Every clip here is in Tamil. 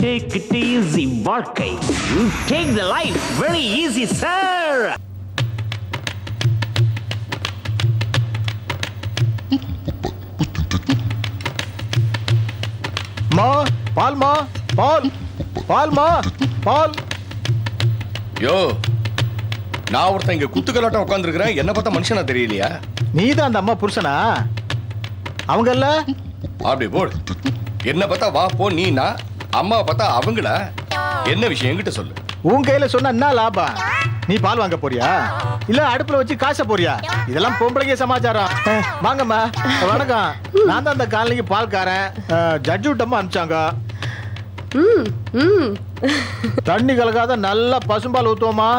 டேக் இட் ஈஸி வாழ்க்கை take the life very easy sir மா பால் மா பால் மா பால் யோ நான் ஒருத்தன் இங்க குத்து கலாட்டம் உட்காந்துருக்கிறேன் என்ன பார்த்தா மனுஷனா தெரியலையா? நீ தான் அந்த அம்மா புருஷனா? அவங்க இல்ல அப்படி போடு. என்ன பார்த்தா வா போ நீனா? அம்மாவை பார்த்தா அவங்களா? என்ன விஷயம்? என்கிட்ட சொல்லு. உன் கையில சொன்னா என்ன லாபம்? நீ பால் வாங்க போறியா? இல்ல அடுப்புல வச்சு காச போறியா? இதெல்லாம் பொம்பளைங்க சமாச்சாரம். வாங்கம்மா வணக்கம். நான் தான் அந்த காலனிக்கு பால்காரன். ஜட்ஜு விட்டமா அனுப்பிச்சாங்க. ம் ம். தண்ணி கலக்காத நல்லா பசும்பால் ஊத்துவோமா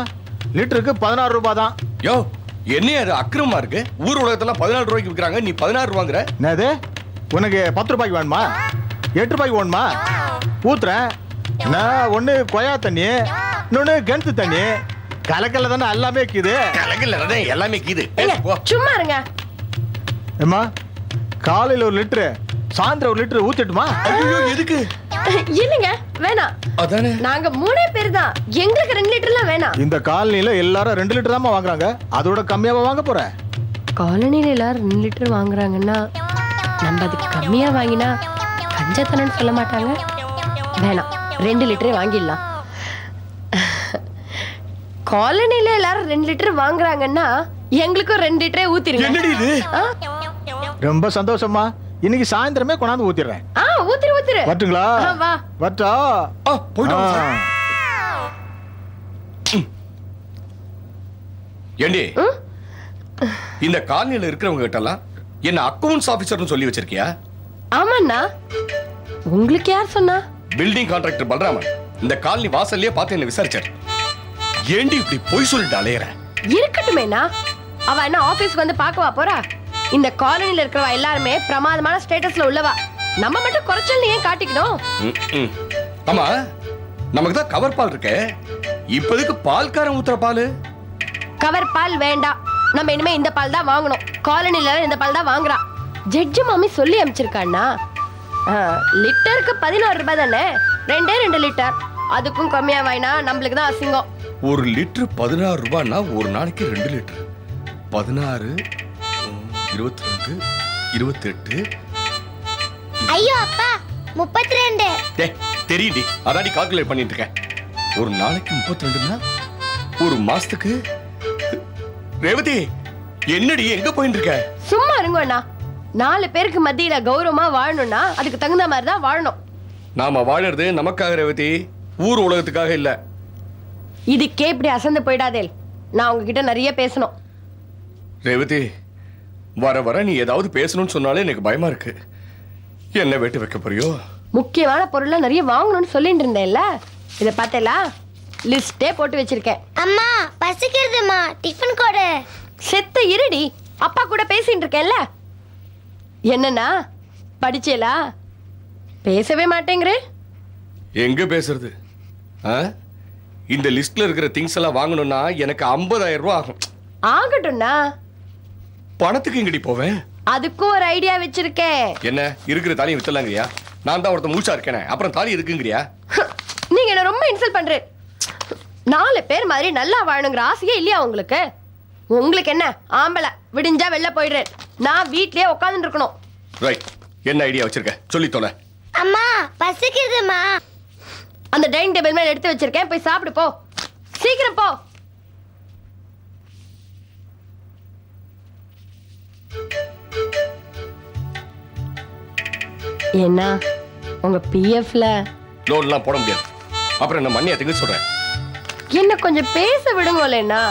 லிட்டருக்கு பதினாறு ரூபாய் தான். யோ என்ன அது அக்கிரமா இருக்கு? ஊர் உலகத்துல பதினாலு ரூபாய்க்கு விற்கிறாங்க. நீ பதினாறு ரூபாங்கிற. என்னது? உனக்கு பத்து ரூபாய்க்கு வேணுமா? எட்டு ரூபாய்க்கு வேணுமா? ஊத்துறேன். நான் ஒண்ணு கொயா தண்ணி இன்னொன்னு கிணத்து தண்ணி. கலக்கல்ல தானே எல்லாமே இருக்குது கலகல எல்லாமே கீது. சும்மா இருங்க. ஏம்மா காலையில ஒரு லிட்டரு சாயந்தரம் ஒரு லிட்டரு ஊத்திட்டுமா? ஐயோ எதுக்கு? இல்லைங்க வேணாம். அதானே? நாங்க மூணே பேர் தான் எங்களுக்கு ரெண்டு லிட்டர்லாம் வேணாம். இந்த காலனில எல்லாரும் ரெண்டு லிட்டர் தான் வாங்குறாங்க. அதோட கம்மியாவா வாங்க போற? காலனில எல்லாரும் ரெண்டு லிட்டர் வாங்குறாங்கன்னா நம்ம அதுக்கு கம்மியா வாங்கினா கஞ்சத்தனன்னு சொல்ல மாட்டாங்க. வேணாம். ரெண்டு லிட்டரே வாங்கிடலாம். காலனில எல்லாரும் ரெண்டு லிட்டர் வாங்குறாங்கன்னா எங்களுக்கும் ரெண்டு லிட்டரே ஊத்திருங்க. என்னடி இது? ஆ? ரொம்ப சந்தோஷமா இன்னைக்கு சாயந்தரமே கொண்டாந்து ஊத்திடுறேன். ஆ ஊத்திரு ஊத்திரு. வரட்டுங்களா? வா. வரட்டா? ஆ. ஆ. ஏண்டி? இந்த காலனில இருக்கிறவங்க கிட்ட எல்லாம் என்ன அக்கவுண்ட்ஸ் ஆபீசர்னு சொல்லி வச்சிருக்கியா? ஆமாண்ணா. உங்களுக்கு யார் சொன்னா? Building contractor Balraman. இந்த காலனி வாசல்லயே பார்த்து என்ன விசாரிச்சார். ஏண்டி இப்படி பொய் சொல்லிட்டு அலையற? இருக்கட்டுமேண்ணா. அவ என்ன ஆபீஸ்க்கு வந்து பார்க்கவா போறா? இந்த காலனில இருக்கிறவா எல்லாருமே பிரமாதமான ஸ்டேட்டஸ்ல உள்ளவா. நம்ம மட்டும் குறைச்சல் ஏன் காட்டிக்கணும்? ம், ம். ஆமா நமக்கு தான் கவர் பால் இருக்கே. இப்போதைக்கு பால்காரன் ஊத்துற பால். கவர் பால் வேண்டாம். நம்ம இனிமே இந்த பால் தான் வாங்கணும். காலனில இந்த பால் தான் வாங்குறா. ஜட்ஜு மாமி சொல்லி அனுப்பிச்சிருக்காண்ணா ஆ, லிட்டருக்கு பதினோரு ரூபாய் தானே? ரெண்டே ரெண்டு லிட்டர். அதுக்கும் கம்மியா வாங்கினா நம்மளுக்கு தான் அசிங்கம். ஒரு லிட்டர் பதினாறு ரூபாய்னா ஒரு நாளைக்கு ரெண்டு லிட்டர். பதினாறு இருபத்தி ரெண்டு இருபத்தி எட்டு ஐயோ அப்பா முப்பத்தி ரெண்டு டே தெரியுடி அதாடி கால்குலேட் பண்ணிட்டு இருக்கேன். ஒரு நாளைக்கு முப்பத்தி ரெண்டுன்னா ஒரு மாசத்துக்கு ரேவதி என்னடி எங்க போயிட்டு இருக்க? சும்மா இருங்க அண்ணா. நாலு பேருக்கு மத்தியில கௌரவமா வாழணும்னா அதுக்கு தகுந்த மாதிரி தான் வாழணும். நாம வாழறது நமக்காக ரேவதி ஊர் உலகத்துக்காக இல்ல. இதுக்கே இப்படி அசந்து போயிடாதே நான் உங்ககிட்ட நிறைய பேசணும். ரேவதி வர வர நீ ஏதாவது பேசணும்னு சொன்னாலே எனக்கு பயமா இருக்கு. என்ன வெட்டு வைக்க போறியோ? முக்கியமான பொருள்லாம் நிறைய வாங்கணும்னு சொல்லிட்டு இருந்தேன்ல. இதை பார்த்தேலா? லிஸ்டே போட்டு வச்சிருக்கேன். அம்மா பசிக்கிறதுமா டிஃபன் கொடு. செத்த இருடி. அப்பா கூட பேசிட்டு இருக்கேன்ல. என்னண்ணா படிச்சேலா? பேசவே மாட்டேங்கிற. எங்க பேசுறது? இந்த லிஸ்ட்ல இருக்கிற திங்ஸ் எல்லாம் வாங்கணும்னா எனக்கு 50000 ரூபாய் ஆகும். ஆகட்டும்ண்ணா பணத்துக்கு எங்கடி போவேன்? அதுக்கும் ஒரு ஐடியா வச்சிருக்கேன். என்ன? இருக்கிற தாலியை வித்தலாங்கறியா நான் தான் ஒருத்தன் மூச்சா இருக்கேனே. அப்புறம் தாலி இருக்குங்கிறியா நீங்க என்ன ரொம்ப இன்சல்ட் பண்ற நாலு பேர் மாதிரி நல்லா வாழணுங்கிற ஆசையே இல்லையா உங்களுக்கு? உங்களுக்கு என்ன ஆம்பளை. விடிஞ்சா வெளில போயிடுறேன். நான் வீட்லயே உட்காந்துட்டு இருக்கணும். ரைட் என்ன ஐடியா வச்சிருக்க? சொல்லி தொலை. அம்மா பசிக்கிறதுமா அந்த டைனிங் டேபிள் மேல எடுத்து வச்சிருக்கேன். போய் சாப்பிடு போ. சீக்கிரம் போ. என்ன? உங்க பிஎஃப்ல லோன்லாம் போட முடியாது. அப்புறம் என்ன மண்ணியத்துக்கு சொல்றேன். என்ன கொஞ்சம் பேச விடுங்களேண்ணா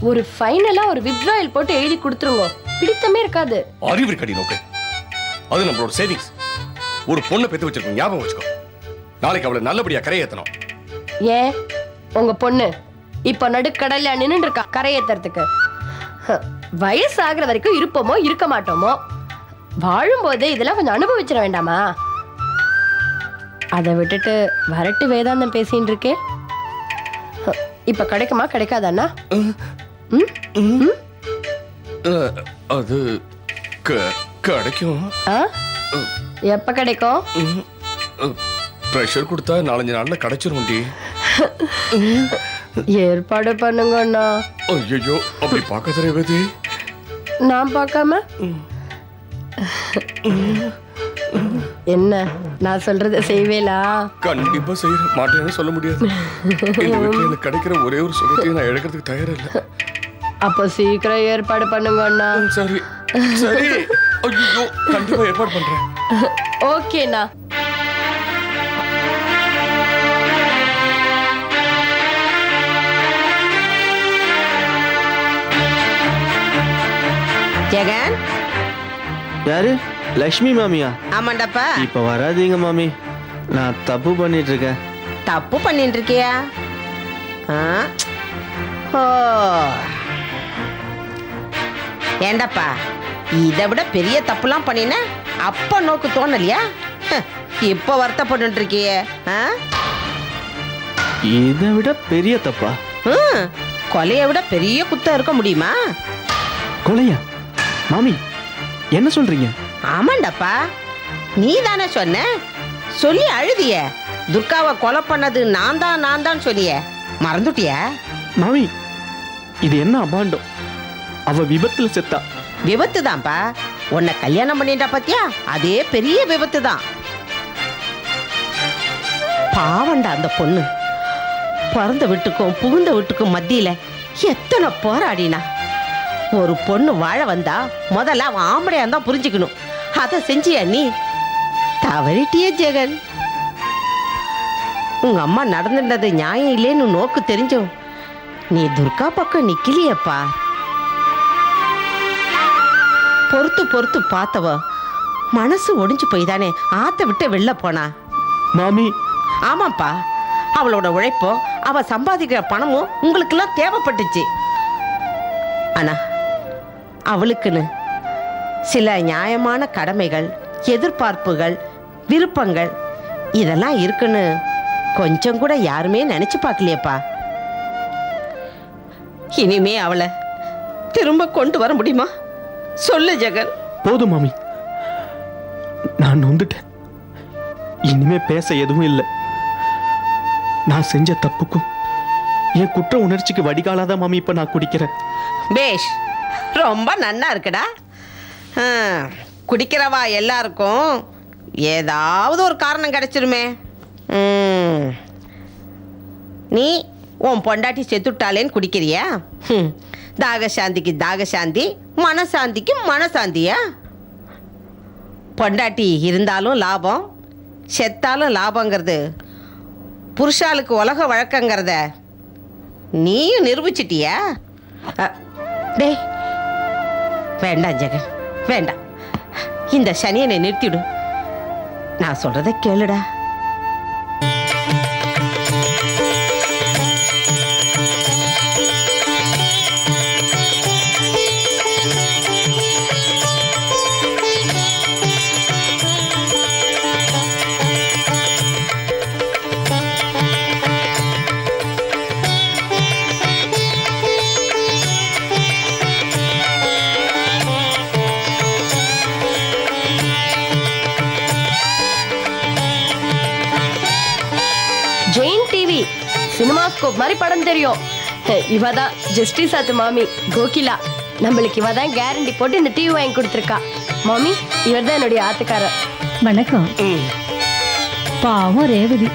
ஒரு ஃபைனலா ஒரு வித்ட்ராயல் போட்டு எழுதி கொடுத்துருங்க. பிடித்தமே இருக்காது. அறிவு இருக்கடி நோக்கு. அது நம்மளோட சேவிங்ஸ் ஒரு பொண்ணை பெத்து வச்சிருக்கோம் ஞாபகம் வச்சுக்கோ. நாளைக்கு அவளை நல்லபடியா கரையேத்தணும். ஏன்? உங்க பொண்ணு இப்ப நடுக்கடல்ல நின்னுட்டு இருக்கா கரையேத்துறதுக்கு. வயசு ஆகுற வரைக்கும் இருப்போமோ இருக்க மாட்டோமோ? வாழும்போதே இதெல்லாம் கொஞ்சம் அனுபவிச்சிட வேண்டாமா? அதை விட்டுட்டு வரட்டு வேதாந்தம் பேசின்னு இருக்கே இப்ப கிடைக்குமா கிடைக்காதாண்ணா? அது க- கிடைக்கும். ஆ? எப்ப கிடைக்கும்? ப்ரெஷர் கொடுத்தா நாலஞ்சு நாள்ல கிடைச்சிரும்டி. ஏற்பாடு பண்ணுங்க அண்ணா. ஐயோ அப்படி பார்க்காத ரேவதி நான் பார்க்காம? என்ன நான் சொல்றத செய்வேலா? கண்டிப்பா செய்யற மாட்டேன்னு சொல்ல முடியாது. இந்த வீட்டுல எனக்கு கிடைக்கிற ஒரே ஒரு சுகத்தையும் நான் இழக்கிறதுக்கு தயாரா இல்ல. அப்போ சீக்கிரம் ஏற்பாடு பண்ணுங்க அண்ணா. சரி. சரி. ஐயோ கண்டிப்பா ஏற்பாடு பண்றேன். ஓகேண்ணா ஜெகன்? யாரு? லக்ஷ்மி மாமியா? ஆமாண்டாப்பா. இப்ப வராதீங்க மாமி. நான் தப்பு பண்ணிட்டு இருக்கேன் தப்பு பண்ணிட்டு இருக்கியா ஆ? ஓ. ஏண்டாப்பா? இதை விட பெரிய தப்புலாம் பண்ணின? அப்ப நோக்கு தோணலையா? இப்ப வருத்தப்பட்டு இருக்கியே? இதை விட பெரிய தப்பா? கொலையை விட பெரிய குத்தம் இருக்க முடியுமா? கொலையா? மாமி என்ன சொல்றீங்க? ஆமாண்டாப்பா. நீ தானே சொன்ன? சொல்லி அழுதிய. துர்காவை கொலை பண்ணது நான் தான் நான் தான் சொன்னிய. மறந்துட்டியா? மாமி இது என்ன அபாண்டம்? அவ விபத்துல செத்தா. விபத்து தான்ப்பா உன்னை கல்யாணம் பண்ணிட்டா பாத்தியா? அதே பெரிய விபத்து தான் பாவண்டா அந்த பொண்ணு. பிறந்த வீட்டுக்கும் புகுந்த வீட்டுக்கும் மத்தியில எத்தனை போராடினா. ஒரு பொண்ணு வாழ வந்தா முதல்ல அவன் ஆம்படையா தான் புரிஞ்சுக்கணும். அதை செஞ்சியா நீ? தவறிட்டியே ஜெகன். உங்க அம்மா நடந்துட்டது நியாயம் இல்லைன்னு நோக்கு தெரிஞ்சும் நீ துர்கா பக்கம் நிக்கலையப்பா. பொறுத்து பொறுத்து பார்த்தவ மனசு ஒடிஞ்சு போய் தானே ஆத்த விட்டு வெளில போனா? மாமி. ஆமாப்பா. அவளோட உழைப்போ அவ சம்பாதிக்கிற பணமும் உங்களுக்கெல்லாம் தேவைப்பட்டுச்சு. ஆனா அவளுக்குன்னு சில நியாயமான கடமைகள் எதிர்பார்ப்புகள் விருப்பங்கள் இதெல்லாம் இருக்குன்னு கொஞ்சம் கூட யாருமே நினைச்சு பார்க்கலையேப்பா. இனிமே அவளை திரும்ப கொண்டு வர முடியுமா? சொல்லு ஜெகன். போதும் மாமி. நான் நொந்துட்டேன். இனிமே பேச எதுவும் இல்லை. நான் செஞ்ச தப்புக்கும் என் குற்ற உணர்ச்சிக்கு வடிகாலாதான் மாமி இப்ப நான் குடிக்கிறேன். பேஷ் ரொம்ப நன்னா இருக்குடா. குடிக்கிறவா எல்லாருக்கும் ஏதாவது ஒரு காரணம் கிடைச்சிருமே. நீ உன் பொண்டாட்டி செத்துட்டாளேன்னு குடிக்கிறியா. தாகசாந்திக்கு தாகசாந்தி மனசாந்திக்கு மனசாந்தியா? பொண்டாட்டி இருந்தாலும் லாபம் செத்தாலும் லாபங்கிறது. புருஷாளுக்கு உலக வழக்கங்கிறத நீயும் நிரூபிச்சிட்டியா? அ, டேய் வேண்டாம் ஜெகன் வேண்டாம். இந்த சனியனை நிறுத்திவிடு. நான் சொல்கிறத கேளுடா. இவ தான் ஜஸ்டிஸ் ஆத்து மாமி. கோகிலா. நம்மளுக்கு இவ தான் கேரண்டி போட்டு இந்த டிவி வாங்கி கொடுத்துருக்கா. மாமி இவர் தான் என்னுடைய ஆத்துக்காரர். வணக்கம். பாவம் ரேவதி.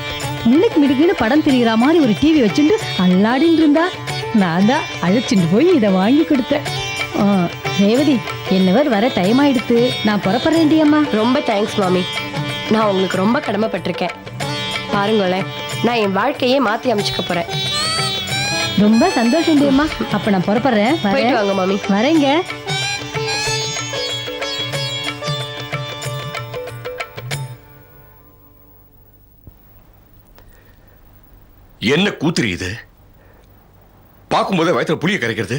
முன்னுக்கு மிடுக்குன்னு படம் தெரியுற மாதிரி ஒரு டிவி வச்சுட்டு அல்லாடின்னு இருந்தா நான் தான் அழைச்சிட்டு போய் இதை வாங்கி கொடுத்தேன். ஆ, ரேவதி என்னவர் வர டைம் ஆயிடுத்து. நான் புறப்படுறேன்டி அம்மா. ரொம்ப தேங்க்ஸ் மாமி. நான் உங்களுக்கு ரொம்ப கடமைப்பட்டிருக்கேன். பாருங்களேன் நான் என் வாழ்க்கையே மாத்தி அமைச்சுக்க போறேன். ரொம்ப சந்தோஷம் அம்மா அப்ப நான் புறப்படுறேன். போயிட்டு வாங்க மாமி. வரேங்க. என்ன கூத்துரி இது? பார்க்கும்போதே வயத்துல புளிய கரைக்கிறது.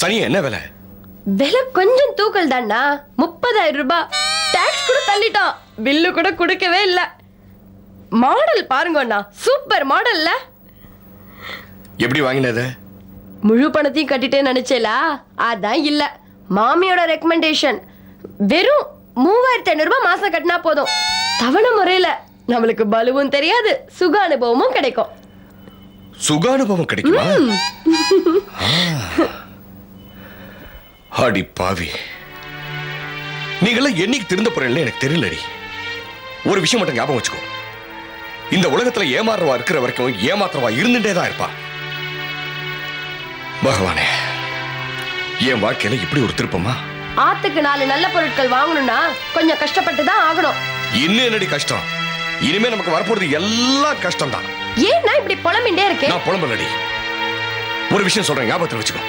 சனியா என்ன விலை? விலை கொஞ்சம் தூக்கல் தானா முப்பதாயிரம் ரூபாய். டாக்ஸ் கூட தள்ளிட்டான். பில்லு கூட கொடுக்கவே இல்ல. மாடல் பாருங்கண்ணா. சூப்பர் மாடல்ல எப்படி வாங்கினது? முழு பணத்தையும் கட்டிட்டேன்னு நினைச்சேலா? அதான் இல்ல. மாமியோட ரெக்கமெண்டேஷன் வெறும் மூவாயிரத்தி ஐநூறு ரூபாய் மாசம் கட்டினா போதும். தவணை முறையில நம்மளுக்கு பலுவும் தெரியாது சுக அனுபவமும் கிடைக்கும். சுகானுபவம் கிடைக்குமா? ஆ. அடி பாவி. நீங்களாம் என்னைக்கு திருந்த போறீங்கன்னு எனக்கு தெரியலடி. ஒரு விஷயம் மட்டும் ஞாபகம் வச்சுக்கோ. இந்த உலகத்துல ஏமாறுவா இருக்கிற வரைக்கும் ஏமாத்துறவா இருந்துட்டே தான் இருப்பா. பகவானே என் வாழ்க்கையில இப்படி ஒரு திருப்பமா? ஆத்துக்கு நாலு நல்ல பொருட்கள் வாங்கணும்னா கொஞ்சம் கஷ்டப்பட்டு தான் ஆகணும். இன்னும் என்னடி கஷ்டம்? இனிமே நமக்கு வரப்போறது எல்லாம் கஷ்டம் தான் ஏன்னா இப்படி புலம்பிண்டே இருக்கேன் நான் புலம்பலடி. ஒரு விஷயம் சொல்றேன் ஞாபகத்துல வச்சுக்கோ.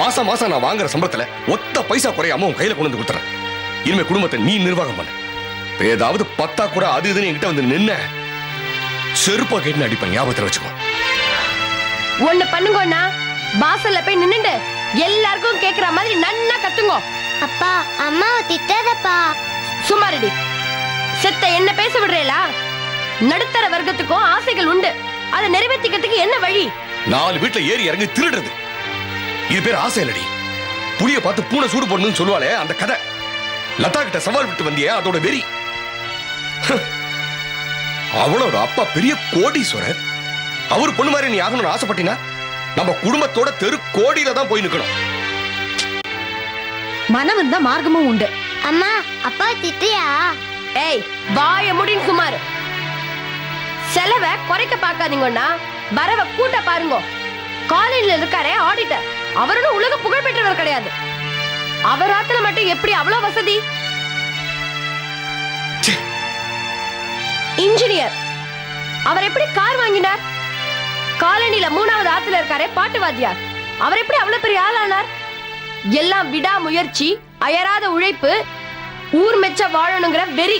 மாசம் மாசம் நான் வாங்குற சம்பளத்துல ஒத்த பைசா குறையாம உன் கையில கொண்டு வந்து கொடுத்துறேன். இனிமே குடும்பத்தை நீ நிர்வாகம் பண்ணு. ஏதாவது பத்தா கூட அது இதுன்னு என்கிட்ட வந்து நின்ன செருப்பா கேட்டு அடிப்பேன் ஞாபகத்துல வச்சுக்கோ. ஒண்ணு பண்ணுங்கண்ணா. வாசல்ல போய் நின்னுண்டு எல்லாருக்கும் கேக்குற மாதிரி நன்னா கத்துங்கோ. அப்பா அம்மாவை திட்டாதப்பா. சும்மாரிடி செத்த என்ன பேச விடுறேலா? நடுத்தர வர்க்கத்துக்கும் ஆசைகள் உண்டு. அதை நிறைவேற்றிக்கிறதுக்கு என்ன வழி? நாலு வீட்டுல ஏறி இறங்கி திருடுறது. இது பேர் ஆசை இல்லடி. புளிய பார்த்து பூனை சூடு போடணும்னு சொல்லுவாளே அந்த கதை. லதா கிட்ட சவால் விட்டு வந்தியே அதோட வெறி. அவளோட அப்பா பெரிய கோடீஸ்வரர். அவர் பொண்ணு மாதிரி நீ ஆகணும்னு ஆசைப்பட்டினா? நம்ம குடும்பத்தோட தெரு கோடியில தான் போய் நிக்கணும். மனம் இருந்தா மார்க்கமும் உண்டு. அம்மா அப்பா திட்டியா ஏய் வாய முடின்னு சுமார் செலவை குறைக்க பார்க்காதீங்கண்ணா. வரவ கூட்ட பாருங்க. காலேஜ்ல இருக்காரே ஆடிட்டர் அவரும் உலக புகழ் பெற்றவர் கிடையாது. அவர் ஆத்துல மட்டும் எப்படி அவ்வளவு வசதி. இன்ஜினியர் அவர் எப்படி கார் வாங்கினார்? காலனில மூணாவது ஆத்துல இருக்காரே பாட்டு வாத்தியார் அவர் எப்படி அவ்வளவு பெரிய ஆளானார்? எல்லாம் விடா முயற்சி அயராத உழைப்பு ஊர் மெச்ச வாழணுங்கிற வெறி.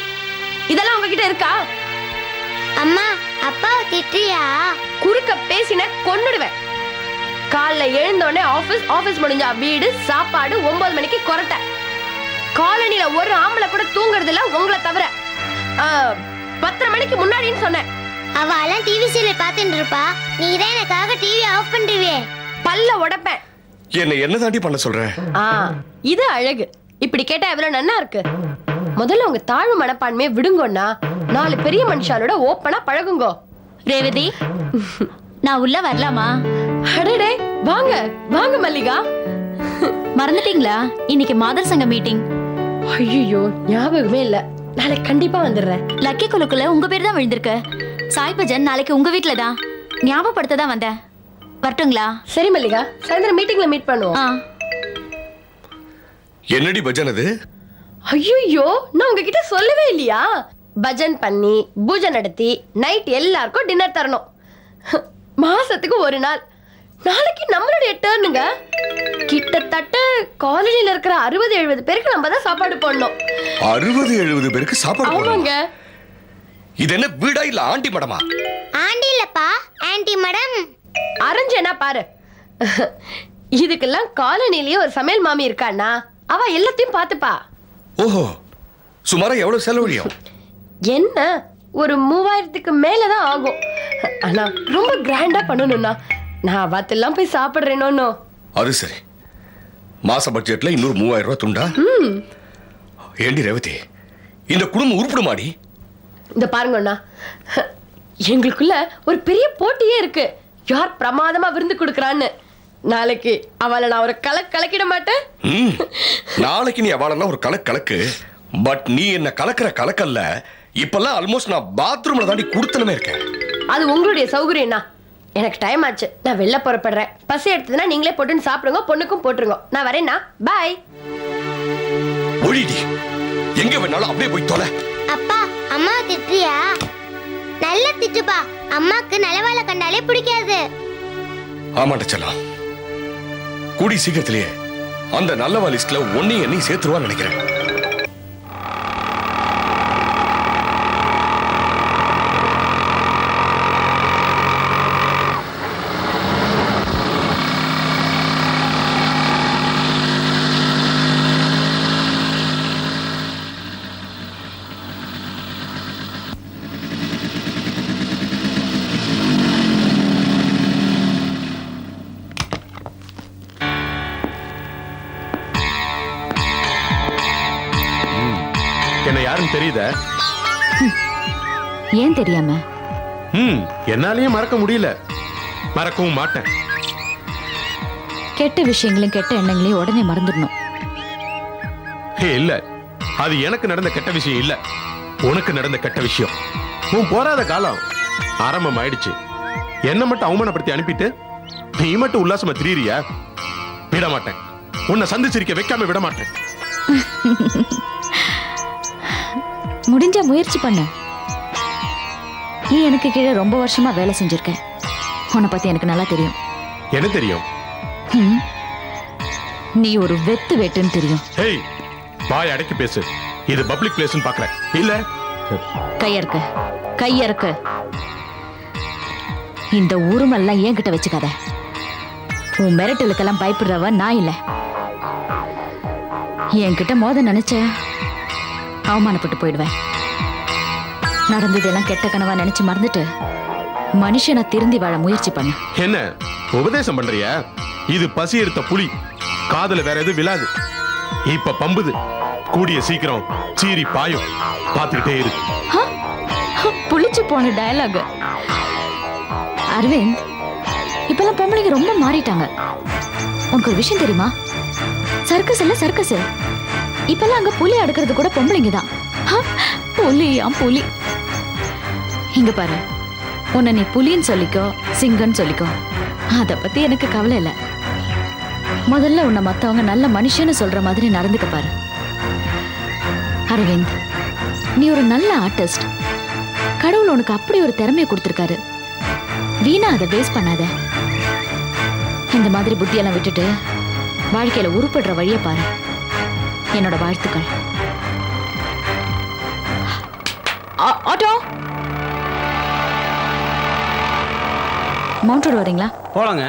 இதெல்லாம் உங்ககிட்ட இருக்கா? அம்மா அப்பாவை திட்டியா குறுக்க பேசின கொன்னுடுவேன். காலைல எழுந்தோடனே ஆபீஸ் ஆபீஸ் முடிஞ்சா வீடு சாப்பாடு ஒன்பது மணிக்கு கொரட்டை. காலனில ஒரு ஆம்பளை கூட தூங்குறது இல்ல உங்களை தவிர. பத்தரை மணிக்கு முன்னாடின்னு சொன்னேன். அவெல்லாம் டிவி சீரியல் பார்த்துட்டு இருப்பா நீ தான் எனக்காக டிவி ஆஃப் பண்ணிடுவே பல்ல உடைப்பேன். என்ன என்ன தாண்டி பண்ண சொல்ற? ஆ இது அழகு. இப்படி கேட்டா எவ்வளவு நன்னா இருக்கு. முதல்ல உங்க தாழ்வு மனப்பான்மையை விடுங்கோன்னா நாலு பெரிய மனுஷாலோட ஓப்பனா பழகுங்கோ. ரேவதி நான் உள்ள வரலாமா? அடடே வாங்க வாங்க மல்லிகா. மறந்துட்டீங்களா? இன்னைக்கு மாதர் சங்க மீட்டிங் ஐயோ ஞாபகமே இல்ல. நாளைக்கு கண்டிப்பா வந்துடுறேன். லக்கி குழுக்குள்ள உங்க பேர் தான் விழுந்திருக்கு. சாய் பஜன் நாளைக்கு உங்க வீட்ல தான் ஞாபகப்படுத்த தான் வந்தேன். வரட்டுங்களா? சரி மல்லிகா. சாயந்தரம் மீட்டிங்ல மீட் பண்ணுவோம். ஆ. என்னடி பஜன் அது? ஐயோ நான் உங்ககிட்ட சொல்லவே இல்லையா? பஜன் பண்ணி பூஜை நடத்தி நைட் எல்லாருக்கும் டின்னர் தரணும். மாசத்துக்கு ஒரு நாள். நாளைக்கு நம்மளுடைய டேர்னுங்க கிட்டத்தட்ட காலனில இருக்கிற அறுபது எழுபது பேருக்கு நம்ம தான் சாப்பாடு போடணும். அறுபது எழுபது பேருக்கு சாப்பாடு போடணுமா? ஆமாங்க இது என்ன வீடா இல்ல ஆண்டி மடமா? ஆண்டி இல்லப்பா ஆன்டி மேடம். அரைஞ்சேனா பாரு? இதுக்கெல்லாம் காலனிலேயே ஒரு சமையல் மாமி இருக்கான்னா அவ எல்லாத்தையும் பாத்துப்பா ஓஹோ சுமாரா எவ்வளவு செலவழியும்? என்ன? ஒரு மூவாயிரத்துக்கு மேலதான் ஆகும். ஆனா ரொம்ப கிராண்டா பண்ணணும்னா நான் அவத்தெல்லாம் போய் சாப்பிடுறேனோ அது சரி. மாச பட்ஜெட்ல இன்னொரு மூவாயிரம் ரூபாய் துண்டா? ஏண்டி ரேவதி இந்த குடும்பம் உருப்பிடுமாடி? இந்த பாருங்கண்ணா எங்களுக்குள்ள ஒரு பெரிய போட்டியே இருக்கு. யார் பிரமாதமா விருந்து கொடுக்கறான்னு. நாளைக்கு அவளை நான் ஒரு கலக் கலக்கிட மாட்டேன். ம். நாளைக்கு நீ அவளெல்லாம் ஒரு கலக்கு கலக்கு. பட் நீ என்ன கலக்கிற கலக்கல்ல. இப்பெல்லாம் ஆல்மோஸ்ட் நான் பாத்ரூம்ல தாண்டி குடுத்தனமே இருக்கேன். அது உங்களுடைய சௌகரியம்னா எனக்கு டைம் ஆச்சு. நான் வெளில புறப்படுறேன். பசி எடுத்ததுன்னா நீங்களே போட்டுன்னு சாப்பிடுங்க பொண்ணுக்கும் போட்டுருங்க. நான் வரேன்னா பாய் ஒழிடி எங்க வேணாலும் அப்படியே போய் தொலை. அப்பா அம்மா திட்டுறியா? நல்ல திட்டுப்பா. அம்மாக்கு நல்லவாழ கண்டாலே பிடிக்காது. ஆமாட்ட செல்லம். கூடி சீக்கிரத்திலேயே அந்த நல்லவா லிஸ்ட்ல ஒன்னையும் என்னையும் சேர்த்துருவான்னு நினைக்கிறேன். தெரியுதா ஏன் தெரியாம? ம் மறக்க முடியல. மறக்கவும் மாட்டேன். கெட்ட விஷயங்களையும் கெட்ட எண்ணங்களையும் உடனே மறந்துடணும். இல்ல. அது எனக்கு நடந்த கெட்ட விஷயம் இல்ல. உனக்கு நடந்த கெட்ட விஷயம். உன் போராத காலம் ஆரம்பம் ஆயிடுச்சு என்ன மட்டும் அவமானப்படுத்தி அனுப்பிட்டு நீ மட்டும் உல்லாசமா திரியறியா? விட மாட்டேன் உன்னை சந்திச்சிருக்க வைக்காம விட மாட்டேன் முடிஞ்சா முயற்சி பண்ணு. நீ எனக்கு கீழே ரொம்ப வருஷமா வேலை செஞ்சிருக்க. உன்னை பத்தி எனக்கு நல்லா தெரியும். என்ன தெரியும். நீ ஒரு வெத்து வெட்டுன்னு தெரியும். ஹேய் வாய் அடக்கி பேசு. இது பப்ளிக் பிளேஸ்னு பாக்குறேன். இல்ல? கையறுக்கு. கையறுக்கு. இந்த உருமெல்லாம் என்கிட்ட வச்சுக்காத. உன் மிரட்டலுக்கெல்லாம் பயப்படுறவ நான் இல்ல. என்கிட்ட மோத நினைச்ச அவமானப்பட்டு போயிடுவேன். நடந்ததெல்லாம் கெட்ட கனவா நினைச்சு மறந்துட்டு மனுஷனை திருந்தி வாழ முயற்சி பண்ணு. என்ன? உபதேசம் பண்றியா? இது பசி எடுத்த புலி. காதுல வேற எதுவும் விழாது. இப்ப பம்புது. கூடிய சீக்கிரம் சீறி பாயும். பார்த்துக்கிட்டே இரு. புளிச்சு போன டயலாக் அரவிந்த் இப்பெல்லாம் பொம்பளைங்க ரொம்ப மாறிட்டாங்க. உனக்கு ஒரு விஷயம் தெரியுமா? சர்க்கஸ் இல்ல சர்க்கஸ்? இப்பெல்லாம் அங்க புலி அடுக்கிறது கூட பொம்பளைங்க தான். புலியா புலி. இங்க பாரு. உன்னை நீ புலின்னு சொல்லிக்கோ சிங்கன்னு சொல்லிக்கோ. அத பத்தி எனக்கு கவலை இல்ல. முதல்ல உன்னை மத்தவங்க நல்ல மனுஷன்னு சொல்ற மாதிரி நடந்துக்க பாரு. அரவிந்த் நீ ஒரு நல்ல ஆர்டிஸ்ட். கடவுள் உனக்கு அப்படி ஒரு திறமையை கொடுத்துருக்காரு. வீணா அதை வேஸ்ட் பண்ணாத. இந்த மாதிரி புத்தியெல்லாம் விட்டுட்டு வாழ்க்கையில உருப்படுற வழியை பாரு. என்னோட வாழ்த்துக்கள். ஆட்டோ? மவுண்ட் ரோடு வரீங்களா? போலாங்க.